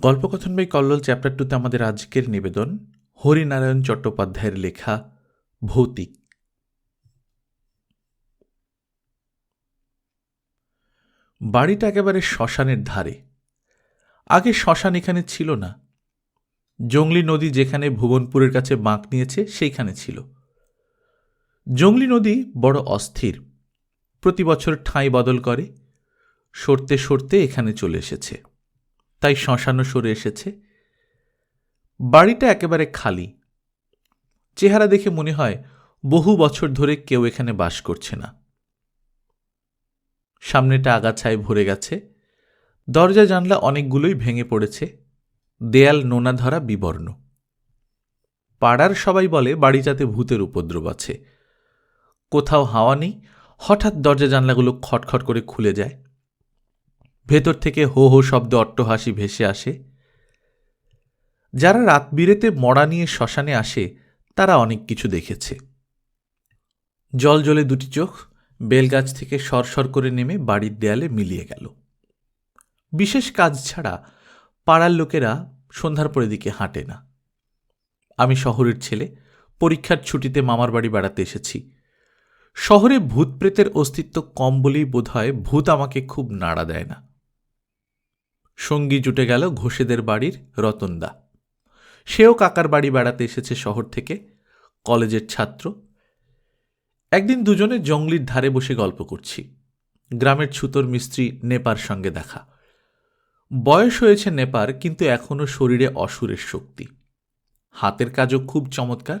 গল্পকথন by Kallol chapter টুতে আমাদের আজকের নিবেদন, হরিনারায়ণ চট্টোপাধ্যায়ের লেখা, ভৌতিক। বাড়িটা একেবারে শ্মশানের ধারে। আগে শ্মশান এখানে ছিল না। জংলি নদী যেখানে ভুবনপুরের কাছে বাঁক নিয়েছে, সেইখানে ছিল। জংলি নদী বড় অস্থির। প্রতি বছর ঠাঁই বদল করে। সরতে সরতে এখানে চলে এসেছে। তাই শ্মশানও সরে এসেছে। বাড়িটা একেবারে খালি। চেহারা দেখে মনে হয় বহু বছর ধরে কেউ এখানে বাস করছে না। সামনেটা আগাছায় ভরে গেছে। দরজা জানলা অনেকগুলোই ভেঙে পড়েছে। দেয়াল নোনা ধরা বিবর্ণ। পাড়ার সবাই বলে বাড়িটাতে ভূতের উপদ্রব আছে। কোথাও হাওয়া নেই। হঠাৎ দরজা জানলাগুলো খটখট করে খুলে যায়। ভেতর থেকে হো হো শব্দ অট্টহাসি ভেসে আসে। যারা রাত বিরেতে মরা নিয়ে শ্মশানে আসে, তারা অনেক কিছু দেখেছে। জল জলে দুটি চোখ, বেলগাছ থেকে সরসর করে নেমে বাড়ির দেয়ালে মিলিয়ে গেল। বিশেষ কাজ ছাড়া পাড়ার লোকেরা সন্ধ্যার পরের দিকে হাঁটে না। আমি শহরের ছেলে, পরীক্ষার ছুটিতে মামার বাড়ি বেড়াতে এসেছি। শহরে ভূত প্রেতের অস্তিত্ব কম বলেই বোধহয় ভূত আমাকে খুব নাড়া দেয় না। সঙ্গী জুটে গেল ঘোষেদের বাড়ির রতনদা। সেও কাকার বাড়ি বেড়াতে এসেছে শহর থেকে, কলেজের ছাত্র। একদিন দুজনে জঙ্গলির ধারে বসে গল্প করছি। গ্রামের ছুতোর মিস্ত্রি নেপার সঙ্গে দেখা। বয়স হয়েছে নেপার, কিন্তু এখনও শরীরে অসুরের শক্তি। হাতের কাজও খুব চমৎকার।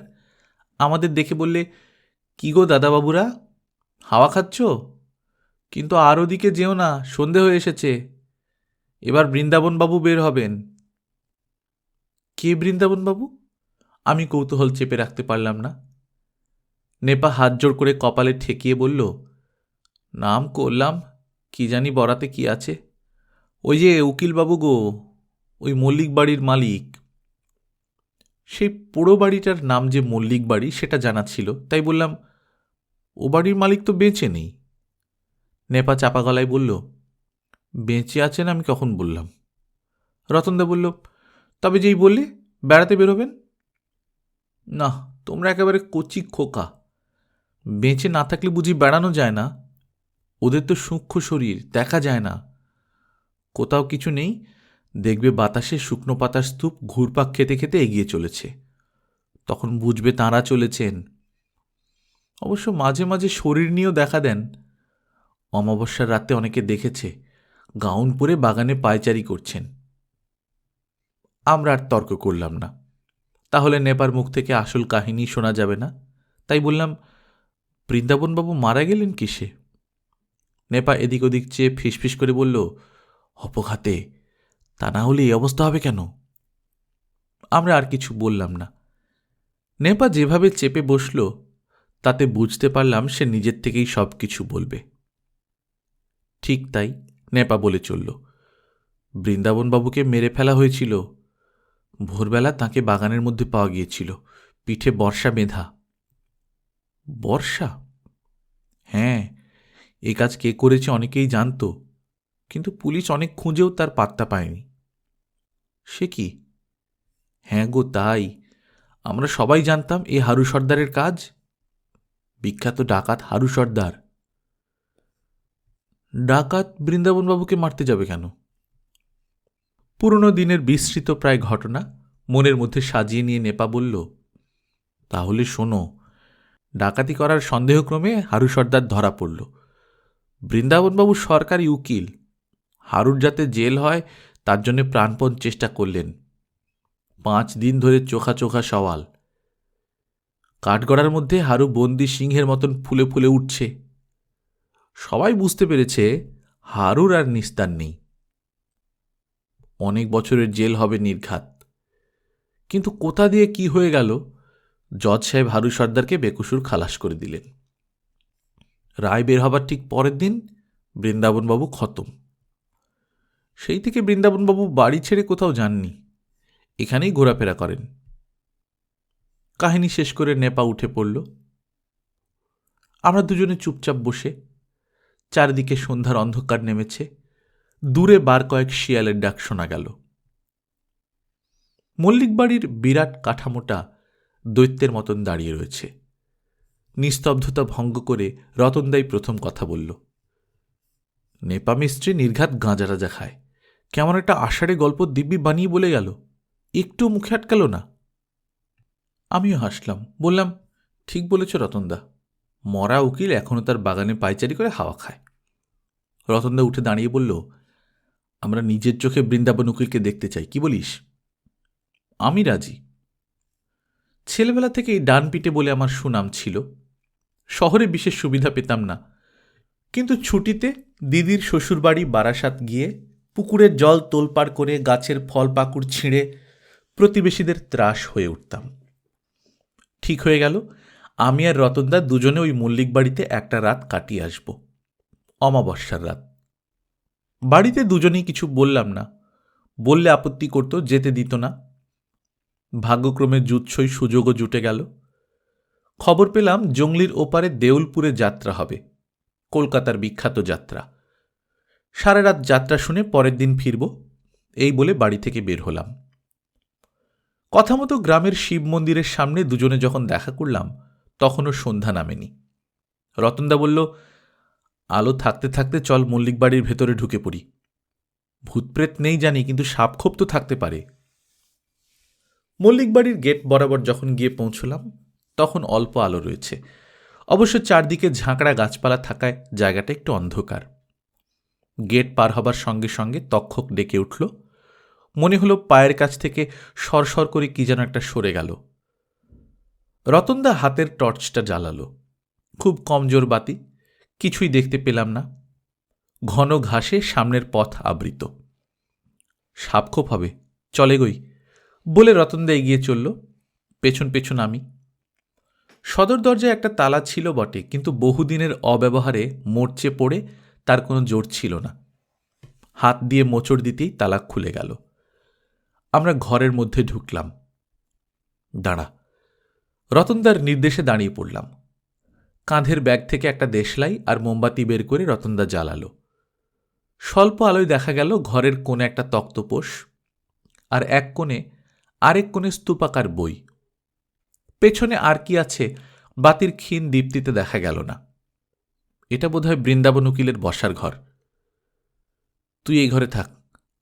আমাদের দেখে বললে, কি গো দাদাবাবুরা? হাওয়া খাচ্ছ? কিন্তু আর ওদিকে যেও না, সন্ধে হয়ে এসেছে। এবার বৃন্দাবনবাবু বের হবেন। কে বৃন্দাবনবাবু? আমি কৌতূহল চেপে রাখতে পারলাম না। নেপা হাত জোড় করে কপালে ঠেকিয়ে বলল, নাম করলাম, কি জানি বরাতে কি আছে। ওই যে উকিলবাবু গো, ওই মল্লিক বাড়ির মালিক। সেই পোড়ো বাড়িটার নাম যে মল্লিক বাড়ি সেটা জানা ছিল, তাই বললাম, ও বাড়ির মালিক তো বেঁচে নেই। নেপা চাপা গলায় বলল বেঁচে আছেন আমি কখন বললাম? রতনদা বলল, তবে যেই বললে, বেড়াতে বেরোবেন? না, তোমরা একেবারে কচি খোকা। বেঁচে না থাকলে বুঝি বেড়ানো যায় না? ওদের তো সূক্ষ্ম শরীর, দেখা যায় না। কোথাও কিছু নেই, দেখবে বাতাসে শুকনো পাতার স্তূপ ঘুরপাক খেতে খেতে এগিয়ে চলেছে। তখন বুঝবে তাঁরা চলেছেন। অবশ্য মাঝে মাঝে শরীর নিয়েও দেখা দেন। অমাবস্যার রাতে অনেকে দেখেছে গাউন পরে বাগানে পায়চারি করছেন। আমরা আর তর্ক করলাম না। তাহলে নেপার মুখ থেকে আসল কাহিনী শোনা যাবে না? তাই বললাম, বৃন্দাবনবাবু মারা গেলেন কিসে? নেপা এদিক ওদিক চেয়ে ফিসফিস করে বলল, অপঘাতে, তা না হলে এই অবস্থা হবে কেন? আমরা আর কিছু বললাম না। নেপা যেভাবে চেপে বসল, তাতে বুঝতে পারলাম সে নিজের থেকেই সব কিছু বলবে। ঠিক তাই নেপা বলে চলল, বৃন্দাবনবাবুকে মেরে ফেলা হয়েছিল। ভোরবেলা তাকে বাগানের মধ্যে পাওয়া গিয়েছিল, পিঠে বর্ষা বেঁধা বর্ষা? হ্যাঁ এ কাজ কে করেছে অনেকেই জানত, কিন্তু পুলিশ অনেক খুঁজেও তার পাত্তা পায়নি। সে কি? হ্যাঁ গো, তাই। আমরা সবাই জানতাম এ হারু সর্দারের কাজ। বিখ্যাত ডাকাত হারু সর্দার। ডাকাত বৃন্দাবনবাবুকে মারতে যাবে কেন? পুরনো দিনের বিস্তৃত প্রায় ঘটনা মনের মধ্যে সাজিয়ে নিয়ে নেপা বলল, তাহলে শোনো, ডাকাতি করার সন্দেহক্রমে হারু সর্দার ধরা পড়ল। বৃন্দাবনবাবু সরকারি উকিল, হারুর যাতে জেল হয় তার জন্য প্রাণপণ চেষ্টা করলেন। পাঁচ দিন ধরে চোখা চোখা সওয়াল। কাঠগড়ার মধ্যে হারু বন্দি সিংহের মতন ফুলে ফুলে উঠছে। সবাই বুঝতে পেরেছে হারুর আর নিস্তার নেই। অনেক বছরের জেল হবে নির্ঘাত। কিন্তু কোথা দিয়ে কি হয়ে গেল? জজ সাহেব হারু সর্দারকে বেকুসুর খালাস করে দিলেন। রায় বের হবার ঠিক পরের দিন বৃন্দাবনবাবু খতম। সেই থেকে বৃন্দাবনবাবু বাড়ি ছেড়ে কোথাও যাননি। এখানেই ঘোরাফেরা করেন। কাহিনী শেষ করে নেপা উঠে পড়ল। আমরা দুজনে চুপচাপ বসে চারিদিকে সন্ধ্যার অন্ধকার নেমেছে। দূরে বার কয়েক শিয়ালের ডাক শোনা গেল। মল্লিক বাড়ির বিরাট কাঠামোটা দৈত্যের মতন দাঁড়িয়ে রয়েছে। নিস্তব্ধতা ভঙ্গ করে রতনদাই প্রথম কথা বলল, নেপা মিস্ত্রি নির্ঘাত গাঁজা রাজা খায়। কেমন একটা আষাঢ়ে গল্প দিব্যি বানিয়ে বলে গেল। একটু মুখে আটকাল না? আমিও হাসলাম, বললাম, ঠিক বলেছ রতনদা। মরা উকিল এখনও তার বাগানে পাইচারি করে হাওয়া খায়। রতনদা উঠে দাঁড়িয়ে বলল, আমরা নিজের চোখে বৃন্দাবন উকিলকে দেখতে চাই, কি বলিস? আমি রাজি। ছেলেবেলা থেকেই ডান পিটে বলে আমার সুনাম ছিল। শহরে বিশেষ সুবিধা পেতাম না। কিন্তু ছুটিতে দিদির শ্বশুরবাড়ি বারাসাত গিয়ে পুকুরের জল তোলপাড় করে গাছের ফল পাকুড় ছিঁড়ে প্রতিবেশীদের ত্রাস হয়ে উঠতাম। ঠিক হয়ে গেল। আমি আর রতনদা দুজনে ওই মল্লিক বাড়িতে একটা রাত কাটিয়ে আসব। অমাবস্যার রাত। বাড়িতে দুজনেই কিছু বললাম না। বললে আপত্তি করত, যেতে দিত না। ভাগ্যক্রমে জুৎসই সুযোগও জুটে গেল। খবর পেলাম জঙ্গলির ওপারে দেউলপুরে যাত্রা হবে। কলকাতার বিখ্যাত যাত্রা। সারা রাত যাত্রা শুনে পরের দিন ফিরব, এই বলে বাড়ি থেকে বের হলাম। কথা মতো গ্রামের শিব মন্দিরের সামনে দুজনে যখন দেখা করলাম তখনও সন্ধ্যা নামেনি। রতনদা বলল, আলো থাকতে থাকতে চল মল্লিক বাড়ির ভেতরে ঢুকে পড়ি। ভূতপ্রেত নেই জানি, কিন্তু সাপখোপ তো থাকতে পারে। মল্লিক বাড়ির গেট বরাবর যখন গিয়ে পৌঁছলাম, তখন অল্প আলো রয়েছে। অবশ্য চারদিকে ঝাঁকড়া গাছপালা থাকায় জায়গাটা একটু অন্ধকার। গেট পার হবার সঙ্গে সঙ্গে তক্ষক ডেকে উঠল। মনে হলো পায়ের কাছ থেকে সরসর করে কি যেন একটা সরে গেল। রতনদা হাতের টর্চটা জ্বালালো। খুব কমজোর বাতি, কিছুই দেখতে পেলাম না। ঘন ঘাসে সামনের পথ আবৃত। সাপখোপ হবে, চলে গই, বলে রতনদা এগিয়ে চলল, পেছন পেছন আমি। সদর দরজায় একটা তালা ছিল বটে, কিন্তু বহুদিনের অব্যবহারে মোর্চে পড়ে তার কোনো জোর ছিল না। হাত দিয়ে মোচড় দিতেই তালা খুলে গেল। আমরা ঘরের মধ্যে ঢুকলাম। দাঁড়া রতনদার নির্দেশে দাঁড়িয়ে পড়লাম। কাঁধের ব্যাগ থেকে একটা দেশলাই আর মোমবাতি বের করে রতনদা জ্বালালো। স্বল্প আলোয় দেখা গেল ঘরের কোণে একটা তক্তপোষ আর এক কোণে আরেক কোণে স্তূপাকার বই। পেছনে আর কি আছে বাতির ক্ষীণ দীপ্তিতে দেখা গেল না। এটা বোধহয় বৃন্দাবন উকিলের বসার ঘর। তুই এই ঘরে থাক,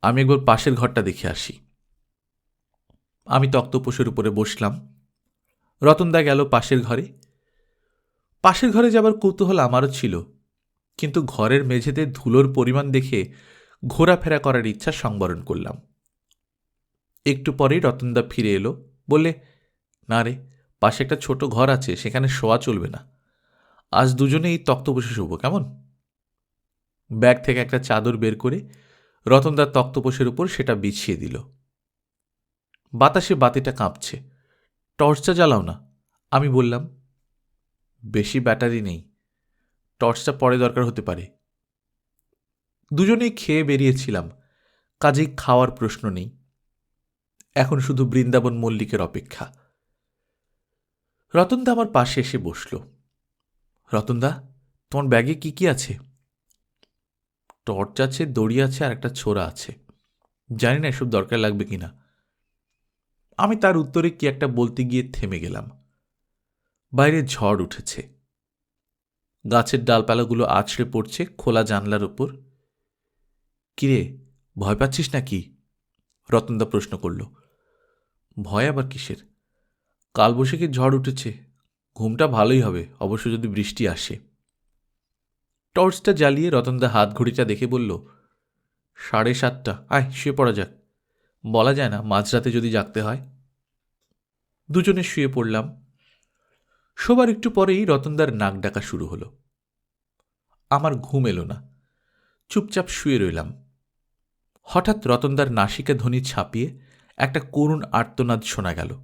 আমি একবার পাশের ঘরটা দেখে আসি। আমি তক্তপোষের উপরে বসলাম। রতনদা গেল পাশের ঘরে। পাশের ঘরে যাবার কৌতূহল আমারও ছিল, কিন্তু ঘরের মেঝেতে ধুলোর পরিমাণ দেখে ঘোরাফেরা করার ইচ্ছা সংবরণ করলাম। একটু পরেই রতনদা ফিরে এলো, বললে, না রে, পাশে একটা ছোট ঘর আছে, সেখানে শোয়া চলবে না। আজ দুজনে এই তক্ত বসে শুভ কেমন? ব্যাগ থেকে একটা চাদর বের করে রতনদার তক্তপোষের উপর সেটা বিছিয়ে দিল। বাতাসে বাতিটা কাঁপছে। টর্চটা জ্বালাও না। আমি বললাম, বেশি ব্যাটারি নেই। টর্চটা পরে দরকার হতে পারে। দুজনেই খেয়ে বেরিয়েছিলাম। কাজেই খাওয়ার প্রশ্ন নেই। এখন শুধু বৃন্দাবন মল্লিকের অপেক্ষা। রতনদা আমার পাশে এসে বসল। রতনদা, তোমার ব্যাগে কি কি আছে? টর্চ আছে, দড়ি আছে, আর একটা ছোরা আছে। জানি না এসব দরকার লাগবে কিনা। আমি তার উত্তরে কি একটা বলতে গিয়ে থেমে গেলাম। বাইরে ঝড় উঠেছে। গাছের ডালপালাগুলো আছড়ে পড়ছে খোলা জানলার উপর। কিরে, ভয় পাচ্ছিস নাকি? রতনদা প্রশ্ন করল। ভয় আবার কিসের? কালবৈশাখীর ঝড় উঠেছে? ঘুমটা ভালোই হবে, অবশ্য যদি বৃষ্টি আসে। টর্চটা জ্বালিয়ে রতনদা হাত ঘড়িটা দেখে বলল, সাড়ে সাতটা, আয়, শুয়ে পড়া যাক। বলা যায় না, মাঝরাতে যদি জাগতে হয়। দুজনে শুয়ে পড়লাম। শোবার একটু পরেই রতনদার নাক ডাকা শুরু হলো। আমার ঘুম এলো না। চুপচাপ শুয়ে রইলাম। হঠাৎ রতনদার নাসিকা ধ্বনি ছাপিয়ে একটা করুণ আর্তনাদ শোনা গেল।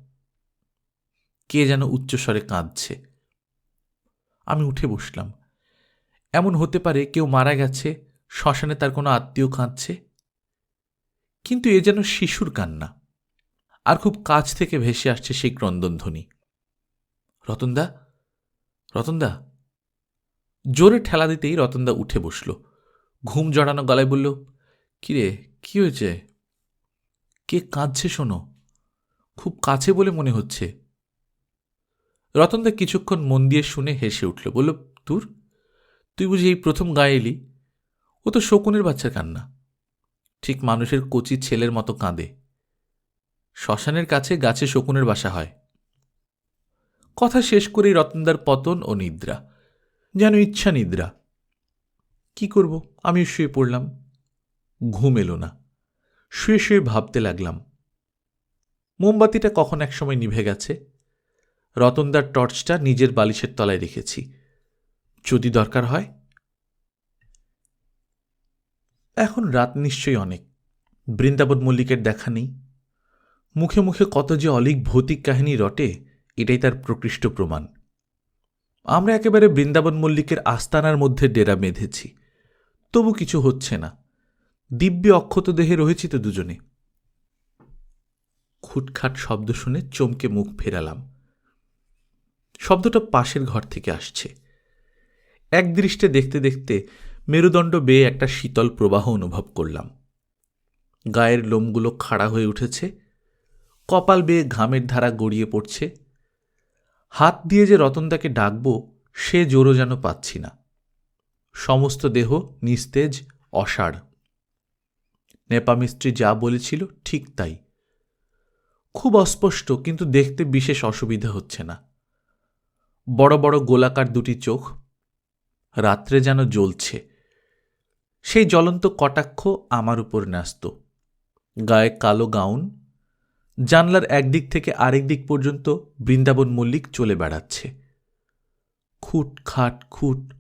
কে যেন উচ্চস্বরে কাঁদছে। আমি উঠে বসলাম। এমন হতে পারে কেউ মারা গেছে, শ্মশানে তার কোনো আত্মীয় কাঁদছে। কিন্তু এ যেন শিশুর কান্না। আর খুব কাছ থেকে ভেসে আসছে সেই ক্রন্দনধ্বনি। রতনদা রতনদা। জোরে ঠেলা দিতেই রতনদা উঠে বসল। ঘুম জড়ানো গলায় বলল, কিরে, কি হয়েছে? কে কাঁদছে শোনো? খুব কাছে বলে মনে হচ্ছে। রতনদা কিছুক্ষণ মন দিয়ে শুনে হেসে উঠল, বলল, তোর? তুই বুঝি এই প্রথম গায়ে এলি? ও তো শকুনের বাচ্চার কান্না। ঠিক মানুষের কচি ছেলের মতো কাঁদে। শ্মশানের কাছে গাছে শকুনের বাসা হয়। কথা শেষ করেই রতনদার পতন ও নিদ্রা। যেন ইচ্ছা নিদ্রা। কি করব? আমিও শুয়ে পড়লাম। ঘুম এলো না। শুয়ে শুয়ে ভাবতে লাগলাম। মোমবাতিটা কখন একসময় নিভে গেছে? রতনদার টর্চটা নিজের বালিশের তলায় রেখেছি। যদি দরকার হয়? এখন রাত নিশ্চয়ই অনেক। বৃন্দাবন মল্লিকের দেখা নেই। মুখে মুখে কত যে অলিক ভৌতিক কাহিনী রটে, এটাই তার প্রকৃষ্ট প্রমাণ। আমরা একেবারে বৃন্দাবন মল্লিকের আস্তানার মধ্যে ডেরা বেঁধেছি। তবু কিছু হচ্ছে না। দিব্য অক্ষত দেহে রয়েছি তো দুজনে। খুটখাট শব্দ শুনে চমকে মুখ ফেরালাম। শব্দটা পাশের ঘর থেকে আসছে। এক দৃষ্টে দেখতে দেখতে মেরুদণ্ড বেয়ে একটা শীতল প্রবাহ অনুভব করলাম। গায়ের লোমগুলো খাড়া হয়ে উঠেছে, কপাল বেয়ে ঘামের ধারা গড়িয়ে পড়ছে। হাত দিয়ে যে রতনদাকে ডাকব, সে জোরও যেন পাচ্ছি না। সমস্ত দেহ নিস্তেজ, অসাড়। নেপামিস্ত্রি যা বলেছিল ঠিক তাই। খুব অস্পষ্ট, কিন্তু দেখতে বিশেষ অসুবিধা হচ্ছে না। বড় বড় গোলাকার দুটি চোখ, রাত্রে যেন জ্বলছে। সেই জ্বলন্ত কটাক্ষ আমার উপর ন্যস্ত। গায়ে কালো গাউন, জানলার একদিক থেকে আরেক দিক পর্যন্ত বৃন্দাবন মল্লিক চলে বেড়াচ্ছে। খুট খাট খুট,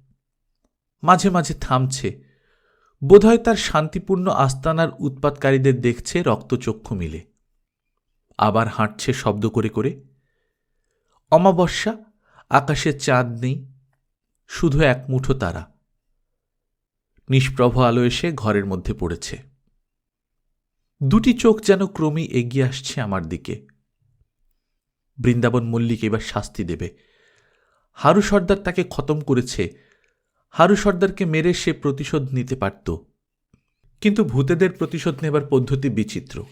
মাঝে মাঝে থামছে। বোধহয় তার শান্তিপূর্ণ আস্তানার উৎপাতকারীদের দেখছে রক্তচক্ষু মিলে। আবার হাঁটছে শব্দ করে করে। অমাবস্যা, আকাশে চাঁদ নেই, শুধু এক মুঠো তারা। নিষ্প্রভ আলো এসে ঘরের মধ্যে পড়েছে। দুটি চোখ যেন ক্রমেই এগিয়ে আসছে আমার দিকে। বৃন্দাবন মল্লিক এবার শাস্তি দেবে। হারু সর্দার তাকে খতম করেছে। হারু সর্দারকে মেরে সে প্রতিশোধ নিতে পারত। কিন্তু ভূতেদের প্রতিশোধ নেবার পদ্ধতি বিচিত্র।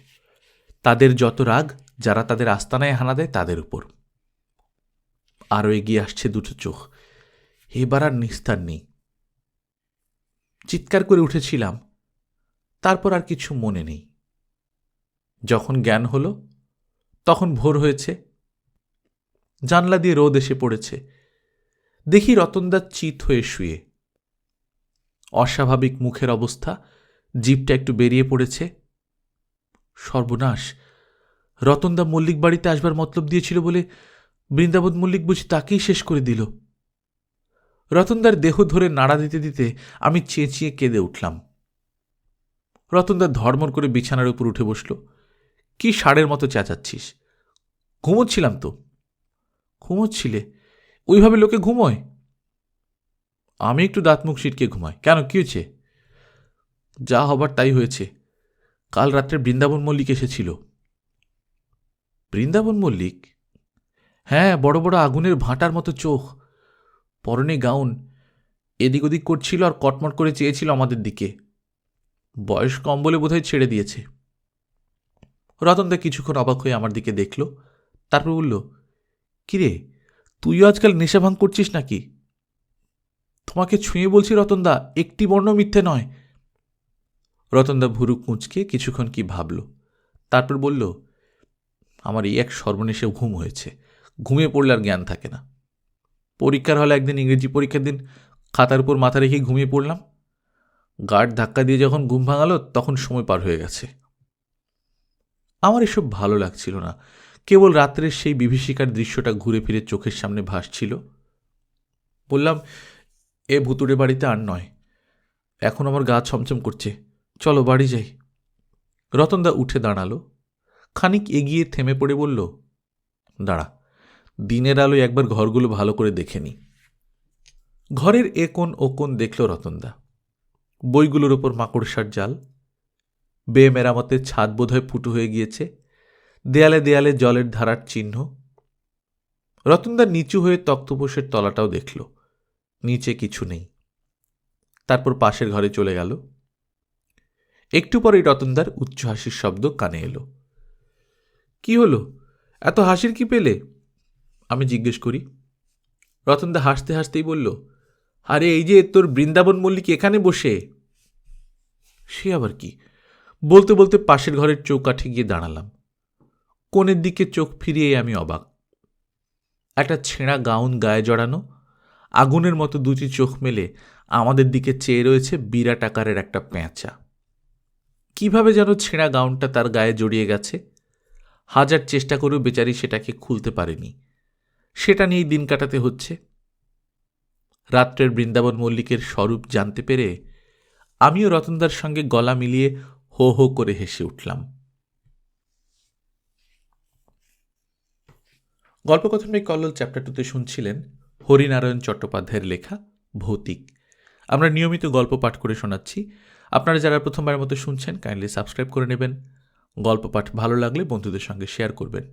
তাদের যত রাগ, যারা তাদের আস্তানায় হানা দেয় তাদের উপর। আরও এগিয়ে আসছে দুটো চোখ। এবার আর নিস্তার নেই। চিৎকার করে উঠেছিলাম, তারপর আর কিছু মনে নেই। যখন জ্ঞান হল, তখন ভোর হয়েছে। জানলা দিয়ে রোদ এসে পড়েছে। দেখি রতনদার চিত হয়ে শুয়ে। অস্বাভাবিক মুখের অবস্থা জিপটা একটু বেরিয়ে পড়েছে। সর্বনাশ, রতনদা মল্লিক বাড়িতে আসবার মতলব দিয়েছিল বলে বৃন্দাবন মল্লিক বুঝি তাকেই শেষ করে দিল। রতনদার দেহ ধরে নাড়া দিতে দিতে আমি চেঁচিয়ে কেঁদে উঠলাম। রতনদার ধর্মর করে বিছানার উপর উঠে বসল। কি ষাঁড়ের মতো চেঁচাচ্ছিস? ঘুমোচ্ছিলাম তো। ঘুমোচ্ছিলে? ওইভাবে লোকে ঘুমোয়? আমি একটু দাঁত মুখ সিটকে ঘুমাই। কেন, কী হয়েছে? যা হবার তাই হয়েছে। কাল রাত্রে বৃন্দাবন মল্লিক এসেছিল। বৃন্দাবন মল্লিক? হ্যাঁ বড় বড় আগুনের ভাঁটার মতো চোখ। পরনে গাউন এদিক ওদিক করছিল আর কটমট করে চেয়েছিল আমাদের দিকে। বয়স কম বলে বোধহয় ছেড়ে দিয়েছে। রতনদা কিছুক্ষণ অবাক হয়ে আমার দিকে দেখল, তারপর বলল, কিরে, তুইও আজকাল নেশা ভাঙ করছিস নাকি? তোমাকে ছুঁয়ে বলছি রতনদা একটি বর্ণ মিথ্যে নয়। রতনদা ভুরু কুঁচকে কিছুক্ষণ কি ভাবল, তারপর বলল, আমার এই এক সর্বনেশে ঘুম হয়েছে। ঘুমিয়ে পড়লে আর জ্ঞান থাকে না। পরীক্ষার হলে একদিন ইংরেজি পরীক্ষার দিন খাতার উপর মাথা রেখে ঘুমিয়ে পড়লাম। গার্ড ধাক্কা দিয়ে যখন ঘুম ভাঙালো, তখন সময় পার হয়ে গেছে। আমার এসব ভালো লাগছিল না। কেবল রাত্রের সেই বিভীষিকার দৃশ্যটা ঘুরে ফিরে চোখের সামনে ভাসছিল। বললাম, এ ভুতুড়ে বাড়িতে আর নয়। এখন আমার গা ছমছম করছে। চলো বাড়ি যাই। রতনদা উঠে দাঁড়াল। খানিক এগিয়ে থেমে পড়ে বলল, দাঁড়া। দিনের আলোয় একবার ঘরগুলো ভালো করে দেখে নি ঘরের এ কোণ ও কোণ দেখল রতনদা। বইগুলোর ওপর মাকড়সার জাল। বে মেরামতের ছাদ বোধহয় ফুটো হয়ে গিয়েছে। দেয়ালে দেয়ালে জলের ধারার চিহ্ন। রতনদা নিচু হয়ে তক্তপোষের তলাটাও দেখল। নিচে কিছু নেই। তারপর পাশের ঘরে চলে গেল। একটু পরেই রতনদার উচ্চ হাসির শব্দ কানে এলো। কি হলো? এত হাসির কি পেলে? আমি জিজ্ঞেস করি। রতনদা হাসতে হাসতেই বলল, আরে, এই যে তোর বৃন্দাবন মল্লিক এখানে বসে? সে আবার কি? বলতে বলতে পাশের ঘরের চৌকাঠে গিয়ে দাঁড়ালাম। কোণের দিকে চোখ ফিরিয়ে আমি অবাক। একটা ছেঁড়া গাউন গায়ে জড়ানো, আগুনের মতো দুটি চোখ মেলে আমাদের দিকে চেয়ে রয়েছে বিরাট আকারের একটা পেঁচা কীভাবে যেন ছেঁড়া গাউনটা তার গায়ে জড়িয়ে গেছে, হাজার চেষ্টা করেও বেচারি সেটাকে খুলতে পারেনি। সেটা নিয়েই দিন কাটাতে হচ্ছে। রাত্রের বৃন্দাবন মল্লিকের স্বরূপ জানতে পেরে আমিও রতনদার সঙ্গে গলা মিলিয়ে হো হো করে হেসে উঠলাম। গল্পকথনবাই কল্লোল চ্যাপ্টার টুতে শুনছিলেন হরিনারায়ণ চট্টোপাধ্যায়ের লেখা ভৌতিক। আমরা নিয়মিত গল্প পাঠ করে শোনাচ্ছি। আপনারা যারা প্রথমবারের মতো শুনছেন কাইন্ডলি সাবস্ক্রাইব করে নেবেন। গল্প পাঠ ভালো লাগলে বন্ধুদের সঙ্গে শেয়ার করবেন।